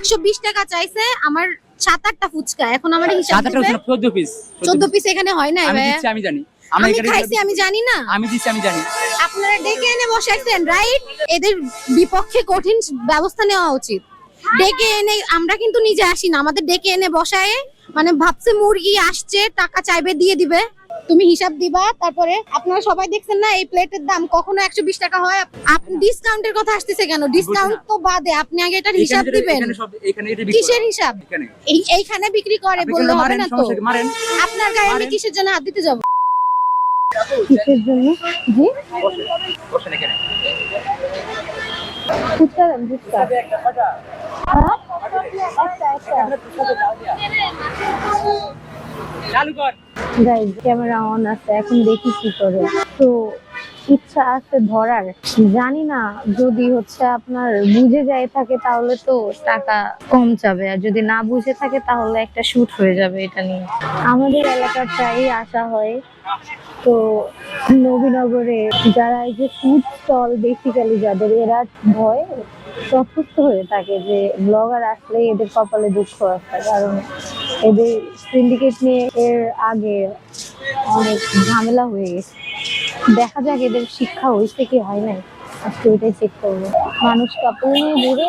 একশো বিশ টাকা চাইছে আমার সাত আটটা ফুচকা। এখন আমার হিসাব চোদ্দ পিস চোদ্দ পিস এখানে হয় না আমি ভাইয়া? দিচ্ছি আমি জানি। আমি খাইছি আমি জানি না। আমি দিচ্ছি আমি জানি। আপনারা ডেকে এনে বসাইছেন রাইট এদের বিপক্ষে কঠিন ব্যবস্থা নেওয়া উচিত। ডেকে এনে আমরা কিন্তু নিজে আসি না। আমাদের ডেকে এনে বসায় মানে ভাবছে মুরগি আসছে টাকা চাইবে দিয়ে দিবে। তুমি হিসাব দিবা তারপরে আপনারা সবাই দেখছেন না এই প্লেটের দাম কখনো একশো বিশ টাকা হয়? আপনি ডিসকাউন্টের কথা আসতেছে কেন? ডিসকাউন্ট তো বাদে আপনি আগে এটার হিসাব দিবেন এখানে সব এখানে এটা বিক্রি কিসের হিসাব? এই এইখানে বিক্রি করে বললে হবে না তো। আপনার গায়ে আমি কিসের জন্য হাত দিতে যাব? কিসের জন্য? জি? বসেন বসেন এখানে। ফুচকা দেন ফুচকা হ্যাঁ? একটা একটা চালু কর। গাইজ ক্যামেরা অন আছে এখন দেখি কি করে। তো ইচ্ছা আছে ধরার। জানি না, যদি হচ্ছে আপনার বুঝে যায় থাকে তাহলে তো টাকা কম যাবে। আর যদি না বুঝে থাকে তাহলে একটা শুট হয়ে যাবে এটা নিয়ে। আমাদের এলাকার প্রায়ই আসা হয়। তো নবীনগরে যারা এই যে ফুড স্টল বেসিক্যালি যাদের, এরা ভয়, অসুস্থ হয়ে থাকে যে ব্লগার আসলে এদের কপালে দুঃখ আছে। কারণ এদের সিন্ডিকেট নিয়ে এর আগে অনেক ঝামেলা হয়ে গেছে। দেখা যাক এদের শিক্ষা হয়েছে কি হয় নাই। আজকে ওইটাই চেক করব। মানুষ কাপড় নিয়ে ঘুরে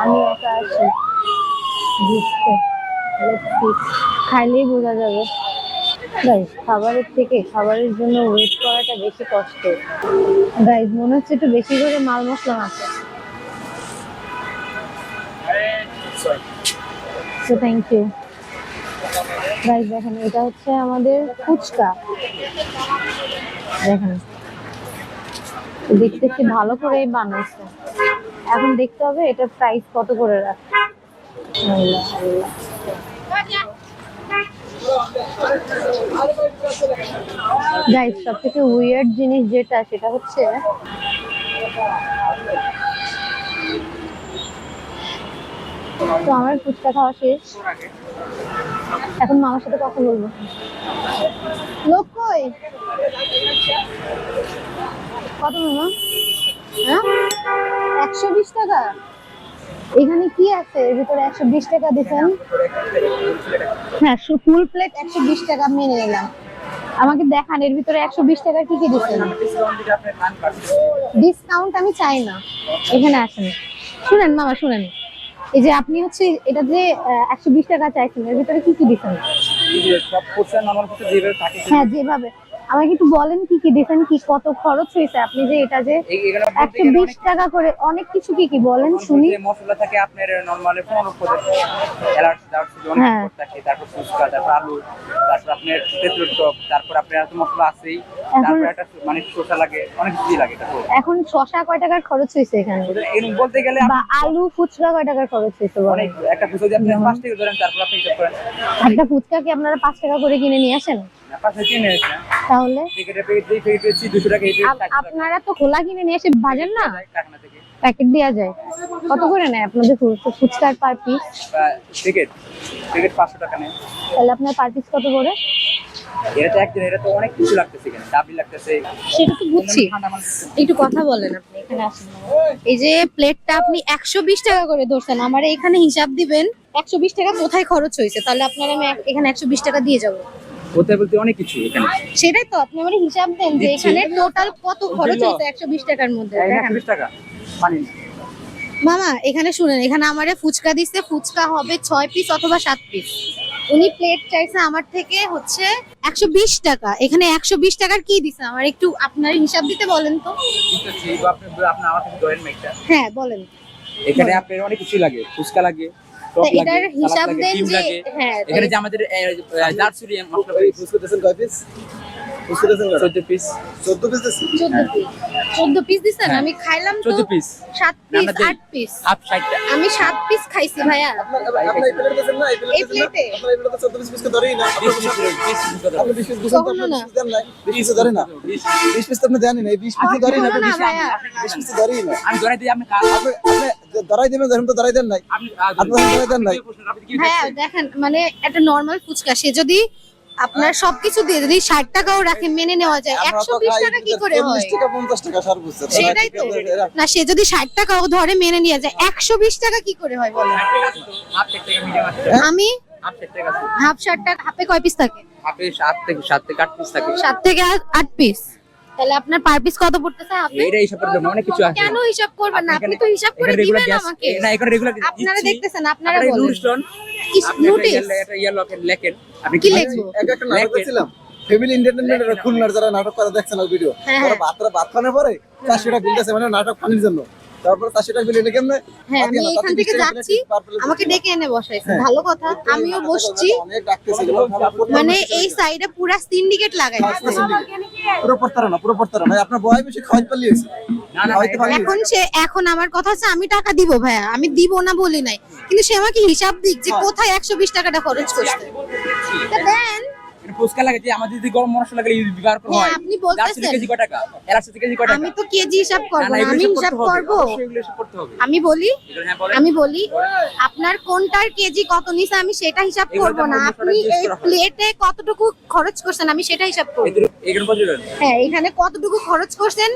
আমি একা আছি। see. খাইলেই বোঝা যাবে। গাইজ খাবারের থেকে খাবারের জন্য ওয়েট করাটা বেশি কষ্ট। গাইজ মনে হচ্ছে একটু বেশি করে মাল মশলা আছে। তো থ্যাংক ইউ গাইজ দেখেন এটা হচ্ছে আমাদের ফুচকা। দেখেন দেখতে কি ভালো করেই বানাইছে। এখন দেখতে হবে এটা প্রাইস কত করে রাখে আল্লাহ, আল্লাহ। সব থেকে উইয়ার্ড জিনিস যেটা সেটা হচ্ছে তো আমার ফুচকা খাওয়া শেষ। এখন মামার সাথে কথা বলব। লোক কই? কত মামা? হ্যাঁ? একশো বিশ টাকা? এখানে কি আছে? এর ভিতরে একশো বিশ টাকা দিচ্ছেন হ্যাঁ ফুল প্লেট একশো বিশ টাকা মেনে নিলাম। আমাকে দেখান, এর ভিতরে একশো বিশ টাকা কি কি দিচ্ছেন ডিসকাউন্ট আমি চাই না। এখানে আসেন। শুনেন মামা, শুনেন। এই যে আপনি হচ্ছে এটা যে একশো বিশ টাকা চাইছেন এর ভিতরে কি কি দিচ্ছেন সব পোর্শন নরমাল যেভাবে থাকে হ্যাঁ যেভাবে। আমাকে একটু বলেন কি কি দিচ্ছেন কি কত খরচ হয়েছে? আপনি যে এটা যে একশো বিশ টাকা করে অনেক কিছু কি কি বলেন শুনি। মশলা থাকে আপনার নরমালি পনেরো হ্যাঁ। তারপর ফুচকা তারপর আলু তারপর আপনার তেঁতুলের টক তারপর আপনার মশলা আছেই। এখন- তারপর একটা মানে শসা লাগে অনেক কিছুই লাগে এখন শশা কয় টাকার খরচ হয়েছে এখানে? এরকম বলতে গেলে বা আলু ফুচকা কয় টাকার খরচ হয়েছে অনেক একটা ফুচকা আপনি পাঁচ থেকে ধরেন তারপর আপনি হিসাব করেন। একটা ফুচকা কি আপনারা পাঁচ টাকা করে কিনে নিয়ে আসেন? তাহলে? আপনারা তো খোলা কিনে নিয়ে এসে ভাজেন না? প্যাকেট দেওয়া যায়। কত করে নেয় আপনাদের ফুচকার পার পিস প্যাকেট প্যাকেট পাঁচশো টাকা নেয়। তাহলে আপনার পার পিস কত করে? এটা তো একদিন এটা তো অনেক কিছু লাগতেছে এখানে ডাবলি লাগতেছে। সেটা তো বুঝছি। একটু কথা বলেন আপনি এখানে আসেন। এই যে প্লেটটা আপনি একশো বিশ টাকা করে ধরছেন আমার এখানে হিসাব দিবেন একশো বিশ টাকা কোথায় খরচ হয়েছে? তাহলে আপনার আমি এখানে একশো বিশ টাকা দিয়ে যাব। বলতে বলতে অনেক কিছু এখানে। সেটাই তো আপনি আমার হিসাব দেন যে এখানে টোটাল কত খরচ হয়েছে? একশো বিশ টাকার মধ্যে একশো দেখান। বিশ টাকা পানি মামা এখানে শুনেন এখানে আমারে ফুচকা দিচ্ছে ফুচকা হবে ছয় পিস অথবা সাত পিস উনি প্লেট চাইছে আমার থেকে হচ্ছে একশো বিশ টাকা। এখানে একশো বিশ টাকার কি দিছে? আমার একটু আপনার হিসাব দিতে বলেন তো। হ্যাঁ বলেন। এখানে আপনার অনেক কিছু লাগে ফুচকা লাগে এটার হিসাব দেন যে হ্যাঁ এখানে যে আমাদের দারচুরি মশলা করি কয় piece piece piece piece piece দিচ্ছেন? হ্যাঁ। আমি খাইলাম তো পিস পিস পিস হাফ আমি সাত পিস খাইছি ভাইয়া। এই প্লেটে না এই প্লেটে? আপনার এই প্লেটে পিস ধরেই না। পিস পিস আপনি পিস না। পিস পিস ধরে না। পিস তো আপনি দেনই না পিস ধরেই পিস ধরেই আমি দিই আপনি আপনি ধরাই দেবেন তো ধরাই দেন নাই। আপনি আহ, আপনি ধরাই দেন নাই। ভাইয়া দেখেন মানে একটা নর্মাল ফুচকা সে যদি আপনার সবকিছু দিয়ে যদি ষাট টাকাও রাখেন মেনে নেওয়া যায় একশো বিশ টাকা কি করে হয়? 40 টাকা 50 টাকা সর্বোচ্চ তারা সেটাই তো। না সে যদি ষাট টাকাও ধরে মেনে নিয়ে যায় একশো বিশ টাকা কি করে হয় আমি? হাফ ষাট টাকা হাফে কয় পিস থাকে? হাফে সাত থেকে সাত থেকে আট পিস থাকে। সাত থেকে আট পিস তাহলে আপনার পার পিস কত পড়তেছে আপনি? এইটা হিসাব করতে অনেক কিছু আছে। কেন হিসাব করবেন না? আপনি তো হিসাব করে দিবেন আমাকে। না এখন রেগুলার আপনারা দেখতেছেন আপনারা বলেন। নুরস্টোন নোটিস? একটা ইয়েলো- একটা লেখেন। আপনি কি লেখবো লিখব? এক একটা নাটক করেছিলাম ফ্যামিলি এন্টারটেইনমেন্টের খুলনার যারা নাটক করে দেখছেন ওই ভিডিও হ্যাঁ, ওরা ভাত ভাত খাওয়ানোর পরে চারশো টাকা বিল মানে নাটক ফানির জন্য। তারপরে টাকা বিল এনে কেমনে? হ্যাঁ আমি এখান থেকে যাচ্ছি। আমাকে ডেকে এনে বসাইছে। হ্যাঁ। ভালো কথা আমিও বসছি। মানে এই সাইডে পুরা সিন্ডিকেট লাগাই পুরো পড়তারা না পুরো পড়তারা না আপনার বয় বেশি হয়েছে এখন সে এখন আমার কথা হচ্ছে আমি টাকা দিব ভাইয়া। আমি দিব না বলি নাই। কিন্তু সে আমাকে হিসাব দিক যে হ্যাঁ। কোথায় একশো বিশ টাকাটা খরচ করছে। দেন ফুচকা লাগে যে আমাদের যদি গরম মশলা লাগে ইউজ ব্যবহার করা হ্যাঁ, আপনি বলতেছেন। কেজি কয় টাকা কেজি কয় টাকা আমি তো কেজি হিসাব করব না, আমি হিসাব। করব। আমি বলি হ্যাঁ। আমি বলি আপনার কোনটার কেজি কত নিছে আমি সেটা হিসাব করব না আপনি এই প্লেটে কতটুকু খরচ করছেন আমি সেটা হিসাব করব? হ্যাঁ এখানে কতটুকু খরচ করছেন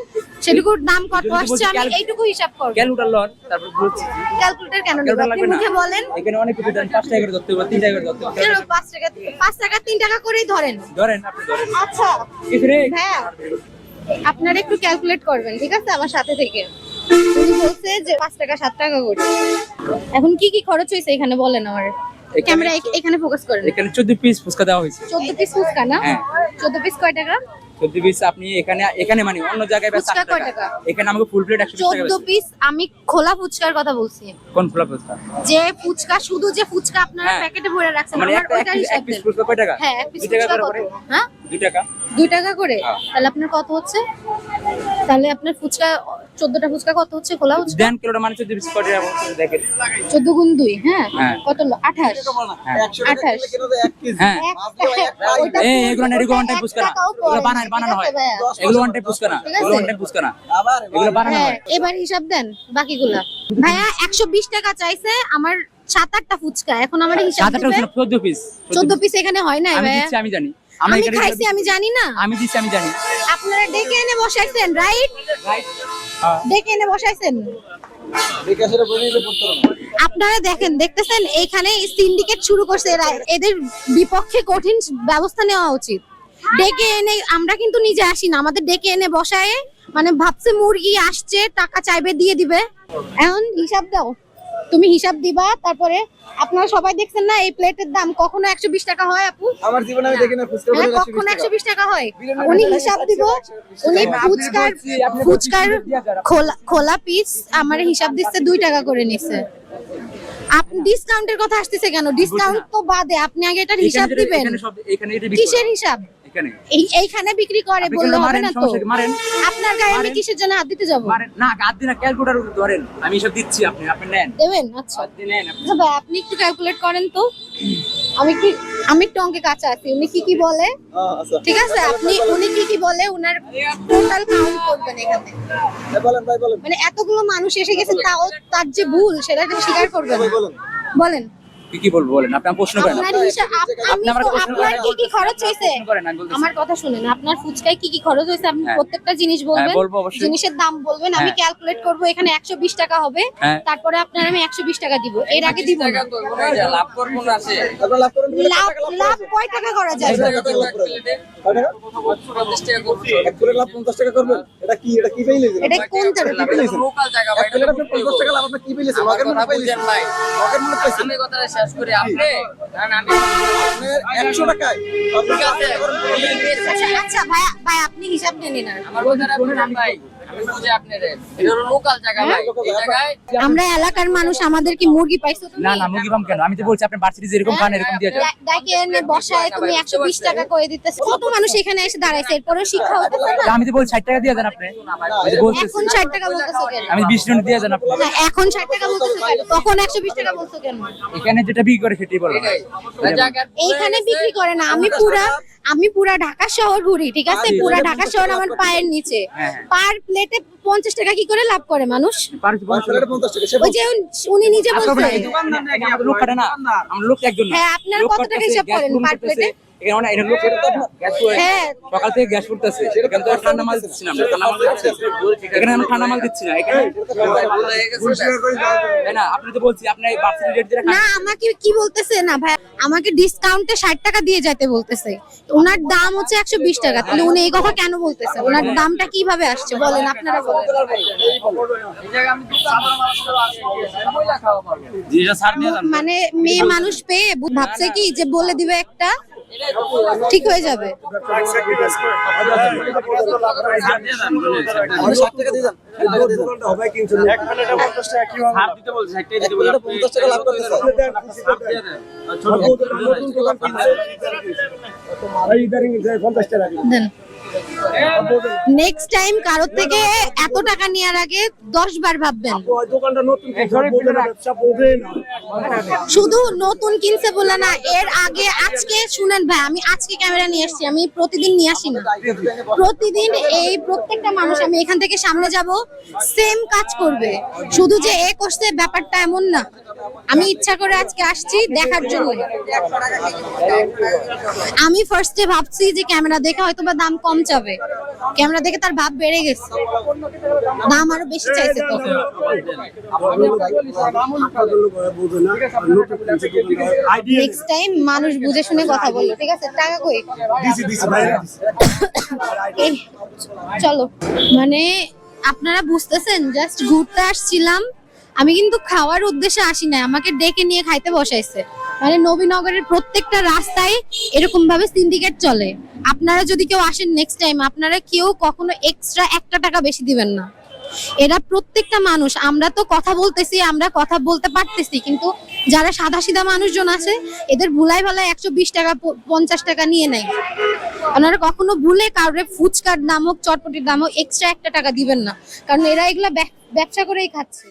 সেটুকুর দাম কত আসছে আমি এইটুকু হিসাব করব ক্যালকুলেটর লন, তারপর বলছি। ক্যালকুলেটর কেন আপনি মুখে বলেন এখানে অনেক কিছু দেন, পাঁচ টাকা করে ধরতে হবে, তিন টাকা করে ধরতে হবে। কেন পাঁচ টাকা পাঁচ টাকা তিন টাকা করেই ধরেন। ধরেন, আপনি ধরেন। আচ্ছা হ্যাঁ। আপনারা একটু ক্যালকুলেট করবেন ঠিক আছে? আমার সাথে থেকে। উনি বলছে যে পাঁচ টাকা সাত টাকা করে। এখন কি কি খরচ হয়েছে এখানে বলেন আমার? ক্যামেরা এখানে ফোকাস করেন। এখানে চোদ্দ পিস ফুচকা দেওয়া হয়েছে। চোদ্দ পিস ফুচকা না? হ্যাঁ। চোদ্দ পিস কয় টাকা? চোদ্দ পিস আপনি এখানে এখানে মানে অন্য জায়গায় ফুচকা কয় টাকা। এখানে আমাকে ফুল প্লেট একশো বিশ টাকা চোদ্দ বেচে। পিস আমি খোলা ফুচকার কথা বলছি কোন ফুলা ফুচকা যে ফুচকা শুধু যে ফুচকা আপনারা হ্যাঁ। প্যাকেটে ভরে রাখছেন মানে আমার একটা এক ওইটার পিস- হিসাব পিস দেন ফুচকা কয় টাকা হ্যাঁ এক পিস দুই টাকা ফুচকা করে কত? হ্যাঁ দুই টাকা দুই টাকা করে? হ্যাঁ। তাহলে আপনার কত হচ্ছে? তাহলে আপনার ফুচকা চোদ্দটা ফুচকা কত হচ্ছে? খোলা দেন কিলোটা মানে চোদ্দ পিস কয় দেখেন। চোদ্দ গুণ দুই হ্যাঁ? হ্যাঁ। কত হলো? আঠাশ। হ্যাঁ। আঠাশ। হ্যাঁ। এগুলো না, এগুলো ফুচকা না। এগুলো বানায়- বানানো হয়। এগুলো ফুচকা না। এগুলো? ফুচকা না। এগুলো বানানো হ্যাঁ হয়। এবার হিসাব দেন বাকিগুলা। ভাইয়া একশো বিশ টাকা চাইছে আমার সাত আটটা ফুচকা। এখন আমার হিসাব সাত আটটা চোদ্দ পিস চোদ্দ পিস এখানে হয় না আমি ভাইয়া? আমি জানি। আমি খাইছি আমি জানি না। আমি দিচ্ছি আমি জানি। আপনারা ডেকে এনে বসাইছেন রাইট হ্যাঁ। ডেকে এনে বসাইছেন। আপনারা দেখেন দেখতেছেন এইখানে সিন্ডিকেট শুরু করছে। এরা এদের বিপক্ষে কঠিন ব্যবস্থা নেওয়া উচিত। ডেকে এনে আমরা কিন্তু নিজে আসি না। আমাদের ডেকে এনে বসায় মানে ভাবছে মুরগি আসছে টাকা চাইবে দিয়ে দিবে। এখন হিসাব দাও। তুমি হিসাব দিবা তারপরে আপনারা সবাই দেখছেন না এই প্লেটের দাম কখনো একশো বিশ টাকা হয় আপু? আমার জীবনে আমি দেখি না ফুচকা হ্যাঁ কখনো একশো বিশ টাকা হয়। উনি হিসাব দিব উনি ফুচকার ফুচকার খোলা খোলা পিস আমার হিসাব দিচ্ছে দুই টাকা করে নিছে। আপনি ডিসকাউন্টের কথা আসতেছে কেন? ডিসকাউন্ট তো বাদে আপনি আগে এটার হিসাব দিবেন। কিসের হিসাব? এখানে? এই এইখানে বিক্রি করে বললে হবে না তো। আপনার গায়ে আমি কিসের জন্য হাত দিতে যাব? না দিন ক্যালকুলেটর ধরেন। আমি সব দিচ্ছি আপনি আপনি নেন। দেবেন? আচ্ছা। আপনি নেন আপনি। আচ্ছা ভাই আপনি একটু ক্যালকুলেট করেন তো। আমি কি আমি একটু অঙ্কে কাঁচা আছি। উনি কি কি বলে? হ্যাঁ, আচ্ছা ঠিক আছে আপনি উনি কি কি বলে উনার টোটাল কাউন্ট করবেন এখানে। ভাই বলেন ভাই বলেন। মানে এতগুলো মানুষ এসে গেছে তাও তার যে ভুল সেটা স্বীকার করবে ভাই না বলেন। বলেন। কি কি বলব বলেন? আপনি প্রশ্ন করেন আপনি আমার প্রশ্ন করেন, কি কি খরচ হয়েছে? আমার কথা শুনেন আপনার ফুচকায় কি কি খরচ হয়েছে? আপনি হ্যাঁ। প্রত্যেকটা জিনিস বলবেন জিনিসের দাম বলবেন আমি হ্যাঁ। ক্যালকুলেট করব এখানে একশো বিশ টাকা হবে। হ্যাঁ। তারপরে আপনার আমি একশো বিশ টাকা দিব। এর আগে দিব না। লাভ করব। না আছে। লাভ লাভ কয় টাকা করা যায়? করেন। টাকা লাভ করেন। কয় টাকা? এক প্লেট লাভ 50 টাকা করবেন? এটা কি এটা কি পেইলেছেন এটা কোন জায়গা কি পেইলেছেন এক প্লেট 50 টাকা লাভ আপনি কি পেইলেছেন মনে পাইলেছেন মনে পাইছেন আমি কথাটা শেষ করে আপনি 100 টাকায় ঠিক আছে আচ্ছা ভাই ভাই আপনি হিসাব নেন আমার বুঝেন ভাই আমরা এলাকার মানুষ আমাদের কি মুরগি পাইছো না না মুরগি ফার্ম কেন? আমি তো বলছি আপনি ভার্সিটি যেরকম খান এরকম দিয়ে যান। ডাকে এনে বসায় তুমি একশো বিশ টাকা করে দিতেছো। কত মানুষ এখানে এসে দাঁড়াইছে? এরপরেও শিক্ষা হতেছে না আমি তো বলছি ষাট টাকা দিয়ে যান আপনি। আমি তো বলতেছি। এখন ষাট টাকা বলতেছো কেন? আমি বিশ মিনিট দিয়ে যান আপনি। এখন ষাট টাকা বলতেছো কেন? তখন একশো বিশ টাকা বলছো কেন? এখানে যেটা বিক্রি করে সেটাই বলো এইখানে বিক্রি করে না। আমি পুরা আমি পুরা ঢাকা শহর ঘুরি ঠিক আছে? পুরা ঢাকা শহর আমার পায়ের নিচে। হ্যাঁ। পার প্লেটে পঞ্চাশ টাকা কি করে লাভ করে মানুষ? পারছি পাঁচ প্লেটে 50 টাকা। সে ওই যে উনি- নিজে বলছে আমাদের লোক কাটে না। আমরা লোক একজন না। হ্যাঁ, আপনারা কত টাকা হিসাব করেন? পার plate-এ? এখানে অনেক এখানে লোক গ্যাস হ্যাঁ। সকাল থেকে গ্যাস করতেছে এখানে তো ঠান্ডা মাল দিচ্ছি না আমরা। ঠান্ডা মাল দিচ্ছি। এখানে আমরা ঠান্ডা মাল দিচ্ছি না। এখানে তাই না? আপনি তো বলছি আপনি বার্ষিক রেট যেটা না আমাকে কি বলতেছে না ভাই? আমাকে ডিসকাউন্টে ষাট টাকা দিয়ে যেতে বলতেছে। ওনার দাম হচ্ছে একশো বিশ টাকা। তাহলে উনি এই কথা কেন বলতেছে? ওনার দামটা কীভাবে আসছে বলেন আপনারা বলেন। মানে মেয়ে মানুষ পেয়ে বু- ভাবছে কি যে বলে দিবে একটা? ঠিক হয়ে যাবে। টাকা দেন। নেক্সট টাইম কারোর থেকে এত টাকা নেওয়ার আগে দশ বার ভাববেন। শুধু নতুন কিনছে বলে না এর আগে আজকে শুনেন ভাই আমি আজকে ক্যামেরা নিয়ে আসছি আমি প্রতিদিন নিয়ে আসি না। প্রতিদিন এই প্রত্যেকটা মানুষ আমি এখান থেকে সামনে যাব সেম কাজ করবে। শুধু যে এ করছে ব্যাপারটা এমন না। আমি ইচ্ছা করে আজকে আসছি দেখার জন্য। আমি ফার্স্টে ভাবছি যে ক্যামেরা দেখে হয়তো বা দাম কম চাবে ক্যামেরা দেখে তার ভাব বেড়ে গেছে। দাম আরও বেশি চাইছে তখন। নেক্সট টাইম মানুষ বুঝে শুনে কথা বলবে, ঠিক আছে? টাকা কই? চলো। মানে আপনারা বুঝতেছেন জাস্ট ঘুরতে আসছিলাম। আমি কিন্তু খাওয়ার উদ্দেশ্যে আসি না আমাকে ডেকে নিয়ে খাইতে বসাইছে। মানে নবীনগরের প্রত্যেকটা রাস্তায় এরকম ভাবে সিন্ডিকেট চলে। আপনারা যদি কেউ আসেন নেক্সট টাইম আপনারা কেউ কখনো এক্সট্রা একটা টাকা বেশি দিবেন না। এরা প্রত্যেকটা মানুষ। আমরা তো কথা বলতেছি, আমরা কথা বলতে পারতেছি, কিন্তু যারা সাদা সিধা মানুষজন আছে, এদের ভুলাই ভালাই একশো বিশ টাকা, পঞ্চাশ টাকা নিয়ে নেয়। ওনারা কখনো ভুলে কাউরে ফুচকার দাম হোক চটপটির দাম হোক এক্সট্রা একটা টাকা দিবেন না। কারণ এরা এগুলা ব্যব- ব্যবসা করেই খাচ্ছে।